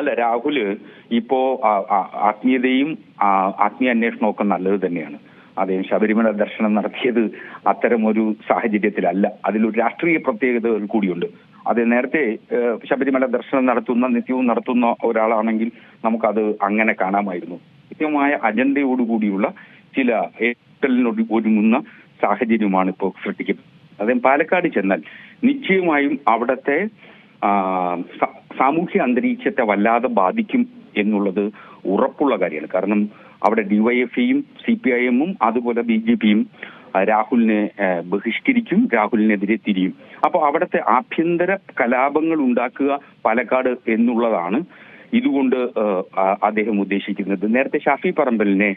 അല്ല രാഹുൽ ഇപ്പോ ആത്മീയതയും ആത്മീയ അന്വേഷണവും ഒക്കെ നല്ലത് തന്നെയാണ്. അദ്ദേഹം ശബരിമല ദർശനം നടത്തിയത് അത്തരം ഒരു സാഹചര്യത്തിലല്ല. അതിലൊരു രാഷ്ട്രീയ പ്രത്യേകതകൾ കൂടിയുണ്ട്. അത് നേരത്തെ ശബരിമല ദർശനം നടത്തുന്ന നിത്യവും നടത്തുന്ന ഒരാളാണെങ്കിൽ നമുക്കത് അങ്ങനെ കാണാമായിരുന്നു. കൃത്യമായ അജണ്ടയോടുകൂടിയുള്ള ചില ഏറ്റലിനോട് ഒരുങ്ങുന്ന സാഹചര്യമാണ് ഇപ്പോൾ സൃഷ്ടിക്കുന്നത് അദ്ദേഹം പാലക്കാട് ചെന്നാൽ നിശ്ചയമായും അവിടുത്തെ സാമൂഹ്യ അന്തരീക്ഷത്തെ വല്ലാതെ ബാധിക്കും എന്നുള്ളത് ഉറപ്പുള്ള കാര്യമാണ്. കാരണം അവിടെ ഡിവൈഎഫ്ഐയും സി പി ഐ എമ്മും അതുപോലെ ബി ജെ പിയും രാഹുലിനെ ബഹിഷ്കരിക്കും രാഹുലിനെതിരെ തിരിയും. അപ്പോൾ അവിടുത്തെ ആഭ്യന്തര കലാപങ്ങൾ ഉണ്ടാക്കുക പാലക്കാട് എന്നുള്ളതാണ് ഇതുകൊണ്ട് അദ്ദേഹം ഉദ്ദേശിക്കുന്നത്. നേരത്തെ ഷാഫി പറമ്പലിനെ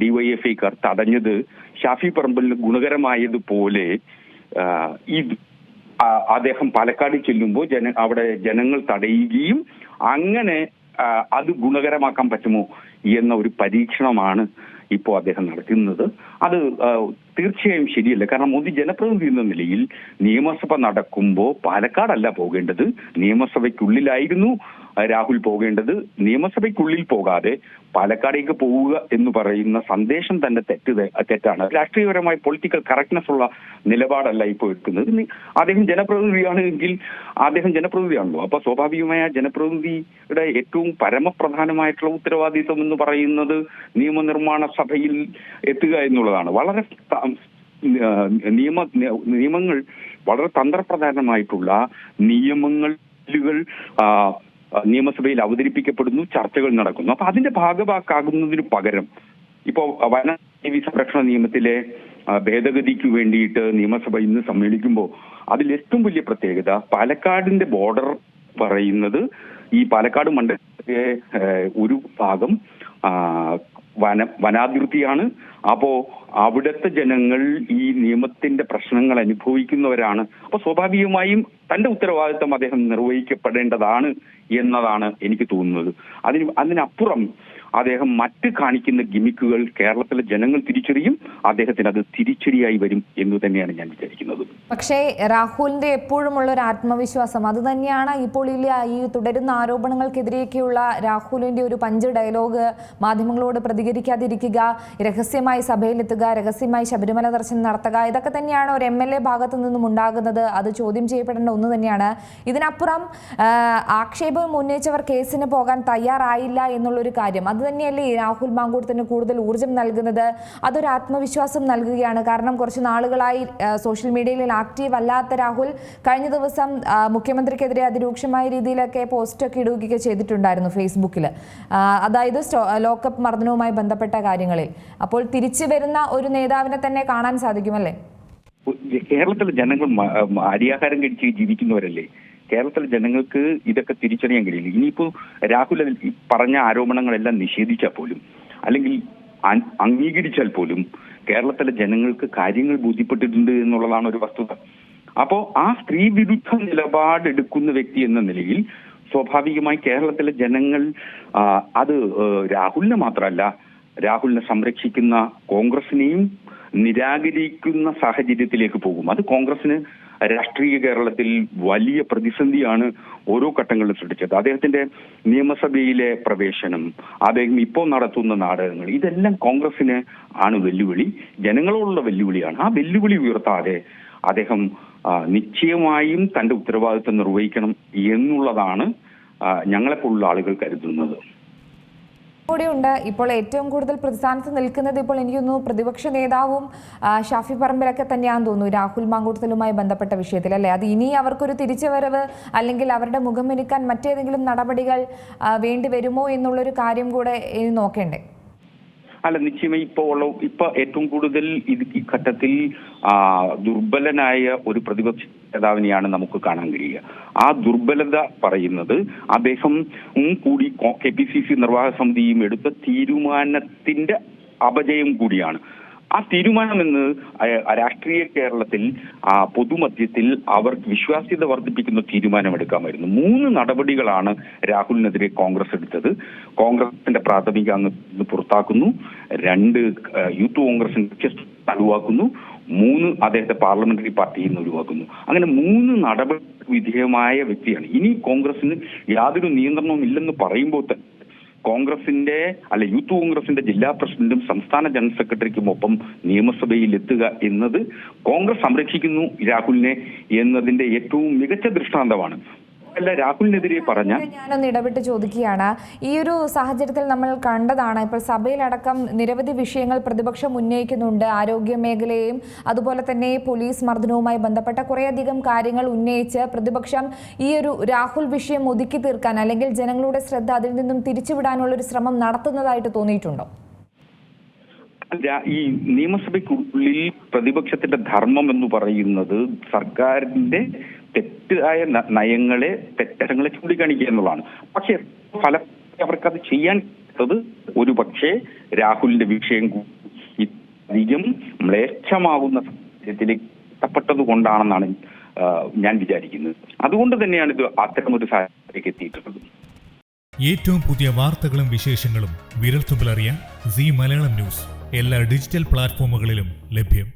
ഡിവൈഎഫ്ഐക്കാർ തടഞ്ഞത് ഷാഫി പറമ്പലിന് ഗുണകരമായതുപോലെ ഈ അദ്ദേഹം പാലക്കാട് ചെല്ലുമ്പോൾ ജന അവിടെ ജനങ്ങൾ തടയുകയും അങ്ങനെ അത് ഗുണകരമാക്കാൻ പറ്റുമോ എന്ന ഒരു പരീക്ഷണമാണ് ഇപ്പോൾ അദ്ദേഹം നടത്തുന്നത്. അത് തീർച്ചയായും ശരിയല്ല. കാരണം മോദി ജനപ്രതിനിധി എന്ന നിലയിൽ നിയമസഭ നടക്കുമ്പോൾ പാലക്കാടല്ല പോകേണ്ടത്. നിയമസഭയ്ക്കുള്ളിലായിരുന്നു രാഹുൽ പോകേണ്ടത് നിയമസഭയ്ക്കുള്ളിൽ പോകാതെ പാലക്കാടേക്ക് പോവുക എന്ന് പറയുന്ന സന്ദേശം തന്നെ തെറ്റ് തെറ്റാണ്. രാഷ്ട്രീയപരമായ പൊളിറ്റിക്കൽ കറക്റ്റ്നെസ് ഉള്ള നിലപാടല്ല ഇപ്പോൾ എടുക്കുന്നത്. അദ്ദേഹം ജനപ്രതിനിധിയാണ് എങ്കിൽ അദ്ദേഹം ജനപ്രതിനിധിയാണല്ലോ. അപ്പൊ സ്വാഭാവികമായ ജനപ്രതിനിധിയുടെ ഏറ്റവും പരമപ്രധാനമായിട്ടുള്ള ഉത്തരവാദിത്വം എന്ന് പറയുന്നത് നിയമനിർമ്മാണ സഭയിൽ എത്തുക എന്നുള്ളതാണ്. വളരെ നിയമ നിയമങ്ങൾ വളരെ തന്ത്രപ്രധാനമായിട്ടുള്ള നിയമങ്ങൾ നിയമസഭയിൽ അവതരിപ്പിക്കപ്പെടുന്നു ചർച്ചകൾ നടക്കുന്നു. അപ്പൊ അതിന്റെ ഭാഗമാക്കാകുന്നതിന് പകരം ഇപ്പോ വനജീവി സംരക്ഷണ നിയമത്തിലെ ഭേദഗതിക്ക് വേണ്ടിയിട്ട് നിയമസഭ ഇന്ന് സമ്മേളിക്കുമ്പോൾ അതിൽ ഏറ്റവും വലിയ പ്രത്യേകത പാലക്കാടിന്റെ ബോർഡർ പറയുന്നത് ഈ പാലക്കാട് മണ്ഡലത്തിലെ ഏ, ഒരു ഭാഗം വന വനാതിർത്തിയാണ്. അപ്പോ അവിടുത്തെ ജനങ്ങൾ ഈ നിയമത്തിന്റെ പ്രശ്നങ്ങൾ അനുഭവിക്കുന്നവരാണ്. അപ്പൊ സ്വാഭാവികമായും തന്റെ ഉത്തരവാദിത്തം അദ്ദേഹം നിർവഹിക്കപ്പെടേണ്ടതാണ് എന്നതാണ് എനിക്ക് തോന്നുന്നത്. അതിന് അതിനപ്പുറം അദ്ദേഹം മറ്റ് കാണിക്കുന്ന ഗിമിക്കുകൾ കേരളത്തിലെ ജനങ്ങൾ തിരിച്ചറിയും അദ്ദേഹത്തിന് അത് തിരിച്ചടിയായി വരും എന്ന് തന്നെയാണ് ഞാൻ വിചാരിക്കുന്നത്. പക്ഷേ രാഹുലിന്റെ എപ്പോഴുമുള്ള ഒരു ആത്മവിശ്വാസം അത് തന്നെയാണ് ഇപ്പോൾ ഈ തുടരുന്ന ആരോപണങ്ങൾക്കെതിരെയൊക്കെയുള്ള രാഹുലിന്റെ ഒരു പഞ്ച് ഡയലോഗ് മാധ്യമങ്ങളോട് പ്രതികരിക്കാതിരിക്കുക രഹസ്യമായി സഭയിലെത്തുക രഹസ്യമായി ശബരിമല ദർശനം നടത്തുക ഇതൊക്കെ തന്നെയാണ് ഒരു എം എൽ എ ഭാഗത്തു നിന്നും ഉണ്ടാകുന്നത്. അത് ചോദ്യം ചെയ്യപ്പെടേണ്ട ഒന്ന് തന്നെയാണ്. ഇതിനപ്പുറം ആക്ഷേപം ഉന്നയിച്ചവർ കേസിന് പോകാൻ തയ്യാറായില്ല എന്നുള്ളൊരു കാര്യം. അത് തന്നെയല്ലേ ഈ രാഹുൽ മാങ്കൂട്ടത്തിന് കൂടുതൽ ഊർജം നൽകുന്നത്? അതൊരു ആത്മവിശ്വാസം നൽകുകയാണ്. കാരണം കുറച്ച് നാളുകളായി സോഷ്യൽ മീഡിയയിൽ ആക്റ്റീവ് അല്ലാത്ത രാഹുൽ കഴിഞ്ഞ ദിവസം മുഖ്യമന്ത്രിക്കെതിരെ അതിരൂക്ഷമായ രീതിയിലൊക്കെ പോസ്റ്റൊക്കെ ഇടുകയൊക്കെ ചെയ്തിട്ടുണ്ടായിരുന്നു ഫേസ്ബുക്കിൽ അതായത് ലോക്കപ്പ് മർദ്ദനവുമായി ബന്ധപ്പെട്ട കാര്യങ്ങളിൽ. അപ്പോൾ തിരിച്ചു വരുന്ന ഒരു നേതാവിനെ തന്നെ കാണാൻ സാധിക്കുമല്ലേ? കേരളത്തിലെ ജനങ്ങൾ അരിയാഹാരം കഴിച്ച് ജീവിക്കുന്നവരല്ലേ? കേരളത്തിലെ ജനങ്ങൾക്ക് ഇതൊക്കെ തിരിച്ചറിയാൻ കഴിയില്ല. ഇനിയിപ്പോ രാഹുൽ പറഞ്ഞ ആരോപണങ്ങളെല്ലാം നിഷേധിച്ചാൽ പോലും അല്ലെങ്കിൽ അംഗീകരിച്ചാൽ പോലും കേരളത്തിലെ ജനങ്ങൾക്ക് കാര്യങ്ങൾ ബോധ്യപ്പെട്ടിട്ടുണ്ട് എന്നുള്ളതാണ് ഒരു വസ്തുത. അപ്പോ ആ സ്ത്രീ വിരുദ്ധ നിലപാടെടുക്കുന്ന വ്യക്തി എന്ന നിലയിൽ സ്വാഭാവികമായി കേരളത്തിലെ ജനങ്ങൾ അത് രാഹുലിനെ മാത്രമല്ല രാഹുലിനെ സംരക്ഷിക്കുന്ന കോൺഗ്രസിനെയും നിരാകരിക്കുന്ന സാഹചര്യത്തിലേക്ക് പോകും. അത് കോൺഗ്രസിന് രാഷ്ട്രീയ കേരളത്തിൽ വലിയ പ്രതിസന്ധിയാണ് ഓരോ ഘട്ടങ്ങളിലും സൃഷ്ടിച്ചത്. അദ്ദേഹത്തിന്റെ നിയമസഭയിലെ പ്രവേശനം അദ്ദേഹം ഇപ്പോൾ നടത്തുന്ന നാടകങ്ങൾ ഇതെല്ലാം കോൺഗ്രസിന് ആണ് വെല്ലുവിളി. ജനങ്ങളോടുള്ള വെല്ലുവിളിയാണ്. ആ വെല്ലുവിളി ഉയർത്താതെ അദ്ദേഹം നിശ്ചയമായും തന്റെ ഉത്തരവാദിത്വം നിർവഹിക്കണം എന്നുള്ളതാണ് ഞങ്ങളെപ്പോലുള്ള ആളുകൾ കരുതുന്നത്. കൂടിയുണ്ട് ഇപ്പോൾ ഏറ്റവും കൂടുതൽ പ്രതിസ്ഥാനത്ത് നിൽക്കുന്നത് ഇപ്പോൾ എനിക്ക് തോന്നുന്നു പ്രതിപക്ഷ നേതാവും ഷാഫി പറമ്പിലൊക്കെ തന്നെയാണെന്ന് തോന്നുന്നു. രാഹുൽ മാങ്കൂട്ടത്തിലുമായി ബന്ധപ്പെട്ട വിഷയത്തിൽ അല്ലേ? അത് ഇനി അവർക്കൊരു തിരിച്ചുവരവ് അല്ലെങ്കിൽ അവരുടെ മുഖം മിനുക്കാൻ മറ്റേതെങ്കിലും നടപടികൾ വേണ്ടി വരുമോ എന്നുള്ളൊരു കാര്യം കൂടെ നോക്കേണ്ടേ. അല്ല നിശ്ചയമായി ഇപ്പോൾ ഉള്ള ഇപ്പൊ ഏറ്റവും കൂടുതൽ ഇത് ഈ ഘട്ടത്തിൽ ദുർബലനായ ഒരു പ്രതിപക്ഷ നേതാവിനെയാണ് നമുക്ക് കാണാൻ കഴിയുക. ആ ദുർബലത പറയുന്നത് അദ്ദേഹം കൂടി കെ പി സി സി നിർവാഹക സമിതിയും എടുത്ത തീരുമാനത്തിന്റെ അപജയം കൂടിയാണ്. ആ തീരുമാനമെന്ന് രാഷ്ട്രീയ കേരളത്തിൽ ആ പൊതുമധ്യത്തിൽ അവർ വിശ്വാസ്യത വർദ്ധിപ്പിക്കുന്ന തീരുമാനമെടുക്കാമായിരുന്നു. മൂന്ന് നടപടികളാണ് രാഹുലിനെതിരെ കോൺഗ്രസ് എടുത്തത്. കോൺഗ്രസിന്റെ പ്രാഥമിക അംഗം പുറത്താക്കുന്നു. രണ്ട് യൂത്ത് കോൺഗ്രസിന്റെ ഒഴിവാക്കുന്നു. മൂന്ന് അദ്ദേഹത്തെ പാർലമെന്ററി പാർട്ടിയിൽ നിന്ന് ഒഴിവാക്കുന്നു. അങ്ങനെ മൂന്ന് നടപടി വിധേയമായ വ്യക്തിയാണ്. ഇനി കോൺഗ്രസിന് യാതൊരു നിയന്ത്രണവും ഇല്ലെന്ന് പറയുമ്പോൾ തന്നെ കോൺഗ്രസിന്റെ അല്ല യൂത്ത് കോൺഗ്രസിന്റെ ജില്ലാ പ്രസിഡന്റും സംസ്ഥാന ജനറൽ സെക്രട്ടറിക്കും ഒപ്പം നിയമസഭയിൽ എത്തുക എന്നത് കോൺഗ്രസ് സംരക്ഷിക്കുന്നു രാഹുലിനെ എന്നതിന്റെ ഏറ്റവും മികച്ച ദൃഷ്ടാന്തമാണ്. രാഹുലിനെതിരെ പറഞ്ഞ ഞാനൊന്ന് ഇടപെട്ട് ചോദിക്കുകയാണ്. ഈ ഒരു സാഹചര്യത്തിൽ നമ്മൾ കണ്ടതാണ് ഇപ്പോൾ സഭയിലടക്കം നിരവധി വിഷയങ്ങൾ പ്രതിപക്ഷം ഉന്നയിക്കുന്നുണ്ട്. ആരോഗ്യ മേഖലയും അതുപോലെ തന്നെ പോലീസ് മർദ്ദനവുമായി ബന്ധപ്പെട്ട കുറേയധികം കാര്യങ്ങൾ ഉന്നയിച്ച് പ്രതിപക്ഷം ഈ ഒരു രാഹുൽ വിഷയം ഒതുക്കി തീർക്കാൻ അല്ലെങ്കിൽ ജനങ്ങളുടെ ശ്രദ്ധ അതിൽ നിന്നും തിരിച്ചുവിടാനുള്ള ഒരു ശ്രമം നടത്തുന്നതായിട്ട് തോന്നിയിട്ടുണ്ടോ? ഈ നിയമസഭയ്ക്കുള്ളിൽ പ്രതിപക്ഷത്തിന്റെ ധർമ്മം എന്ന് പറയുന്നത് സർക്കാരിന്റെ തെറ്റായ നയങ്ങളെ തെറ്റങ്ങളെ ചൂണ്ടിക്കാണിക്കുക എന്നുള്ളതാണ്. പക്ഷെ ഫല അവർക്കത് ചെയ്യാൻ പറ്റത് ഒരു പക്ഷേ രാഹുലിന്റെ വിഷയം അധികം മ്ലേച്ഛമാകുന്ന സാഹചര്യത്തിലേക്ക് എത്തപ്പെട്ടത് കൊണ്ടാണെന്നാണ് ഞാൻ വിചാരിക്കുന്നത്. അതുകൊണ്ട് തന്നെയാണ് ഇത് അത്തരമൊരു സാഹചര്യത്തിലേക്ക് എത്തിയിട്ടുള്ളത്. ഏറ്റവും പുതിയ വാർത്തകളും വിശേഷങ്ങളും വിരൽത്തുമ്പിലറിയാൻ സി മലയാളം ന്യൂസ് എല്ലാ ഡിജിറ്റൽ പ്ലാറ്റ്ഫോമുകളിലും ലഭ്യം.